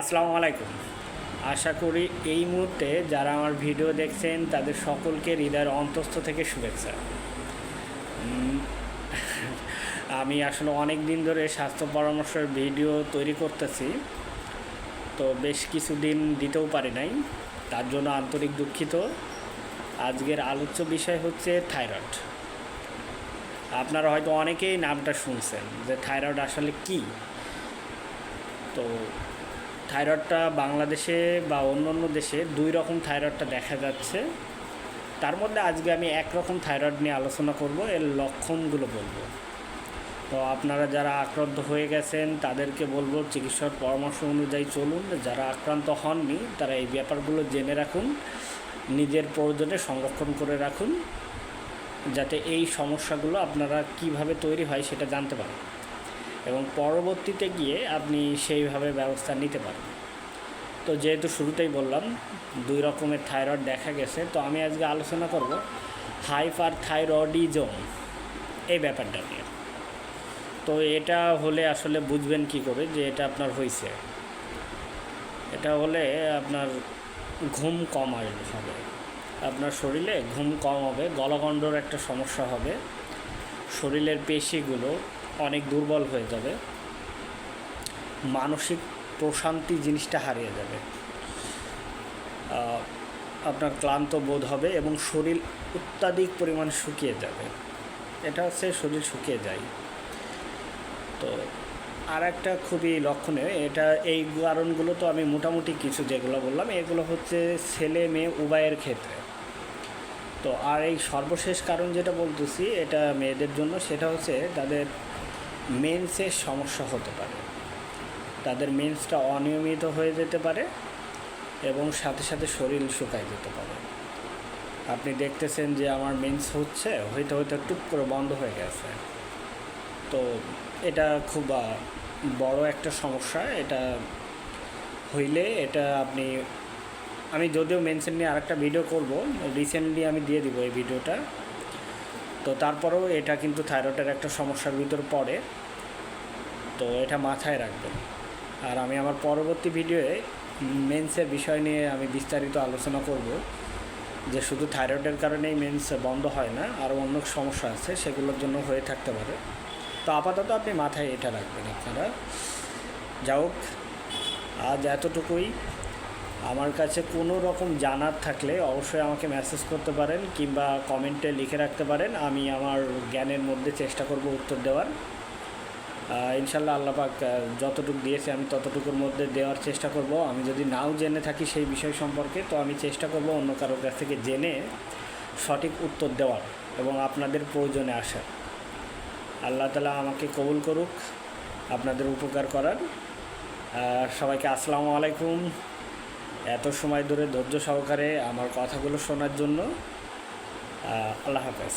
আসসালামু আলাইকুম। আশা করি এই মুহূর্তে যারা আমার ভিডিও দেখছেন, তাদের সকলকে হৃদয়ের অন্তস্থ থেকে শুভেচ্ছা। আমি আসলে অনেক দিন ধরে স্বাস্থ্য পরামর্শের ভিডিও তৈরি করতেছি, তো বেশ কিছুদিন দিতেও পারি নাই, তার জন্য আন্তরিক দুঃখিত। আজকের আলোচ্য বিষয় হচ্ছে থাইরয়েড। আপনারা হয়তো অনেকেই নামটা শুনছেন যে থাইরয়েড আসলে কী? তো থাইরয়েডটা বাংলাদেশে বা অন্য অন্য দেশে দুই রকম থাইরয়েডটা দেখা যাচ্ছে। তার মধ্যে আজকে আমি একরকম থাইরয়েড নিয়ে আলোচনা করব, এর লক্ষণগুলো বলব। তো আপনারা যারা আক্রান্ত হয়ে গেছেন, তাদেরকে বলব চিকিৎসার পরামর্শ অনুযায়ী চলুন। যারা আক্রান্ত হননি, তারা এই ব্যাপারগুলো জেনে রাখুন, নিজের প্রয়োজনে সংরক্ষণ করে রাখুন, যাতে এই সমস্যাগুলো আপনারা কীভাবে তৈরি হয় সেটা জানতে পারেন। এবং পরবর্তীতে গিয়ে আপনি সেইভাবে ব্যবস্থা নিতে পারেন। তো যেহেতু শুরুতেই বললাম, দুই রকমের থাইরয়েড দেখা গেছে, তো আমি আজকে আলোচনা করব হাইপার থাইরয়েডিজম এই ব্যাপারটা নিয়ে। তো এটা হলে আসলে বুঝবেন কি করে যে এটা আপনার হয়েছে এটা হলে আপনার ঘুম কম হবে। আপনার শরীরে ঘুম কম হবে, গলগণ্ডর একটা সমস্যা হবে। শরীরের পেশিগুলো অনেক দুর্বল হয়ে যাবে। মানসিক প্রশান্তি জিনিসটা হারিয়ে যাবে। আপনার ক্লান্ত বোধ হবে এবং শরীর অত্যাধিক পরিমাণ শুকিয়ে যাবে। এটা হচ্ছে শরীর শুকিয়ে যায়। তো আর একটা খুবই লক্ষণীয়, এটা এই কারণগুলো তো আমি মোটামুটি কিছু যেগুলো বললাম, এগুলো হচ্ছে ছেলে মেয়ে উভয়ের ক্ষেত্রে। তো আর এই সর্বশেষ কারণ যেটা বলতেছি, এটা মেয়েদের জন্য, সেটা হচ্ছে তাদের মেন্সের সমস্যা হতে পারে। তাদের মেন্সটা অনিয়মিত হয়ে যেতে পারে এবং সাথে সাথে শরীর শুকায় যেতে পারে। আপনি দেখতেছেন যে আমার মেন্স হচ্ছে, হইতে হইতে টুক করে বন্ধ হয়ে গেছে। তো এটা খুব বড় একটা সমস্যা। এটা হইলে এটা আপনি, আমি যদিও মেনশন নিয়ে আরেকটা ভিডিও করব রিসেন্টলি আমি দিয়ে দিব এই ভিডিওটা তো তারপরেও এটা কিন্তু থাইরয়েডের একটা সমস্যার ভিতর পড়ে। তো এটা মাথায় রাখবেন। আর আমি আমার পরবর্তী ভিডিওয়ে মেন্সের বিষয় নিয়ে আমি বিস্তারিত আলোচনা করব যে শুধু থাইরয়েডের কারণেই মেন্স বন্ধ হয় না, আরও অন্য সমস্যা আছে, সেগুলোর জন্য হয়ে থাকতে পারে। তো আপাতত আপনি মাথায় এটা রাখবেন আপনারা। যাই হোক, আজ এতটুকুই। আমার কাছে কোনো রকম জানার থাকলে অবশ্যই আমাকে মেসেজ করতে পারেন কিংবা কমেন্টে লিখে রাখতে পারেন। আমি আমার জ্ঞানের মধ্যে চেষ্টা করব উত্তর দেওয়ার। ইনশাল্লাহ আল্লাপাক যতটুকু দিয়েছে আমি ততটুকুর মধ্যে দেওয়ার চেষ্টা করব। আমি যদি নাও জেনে থাকি সেই বিষয় সম্পর্কে, তো আমি চেষ্টা করব অন্য কারোর কাছ থেকে জেনে সঠিক উত্তর দেওয়ার এবং আপনাদের প্রয়োজনে আসার। আল্লাহ তালা আমাকে কবুল করুক, আপনাদের উপকার করার। সবাইকে আসসালামু আলাইকুম। এত সময় ধরে ধৈর্য সহকারে আমার কথাগুলো শোনার জন্য আল্লাহ হাফেজ।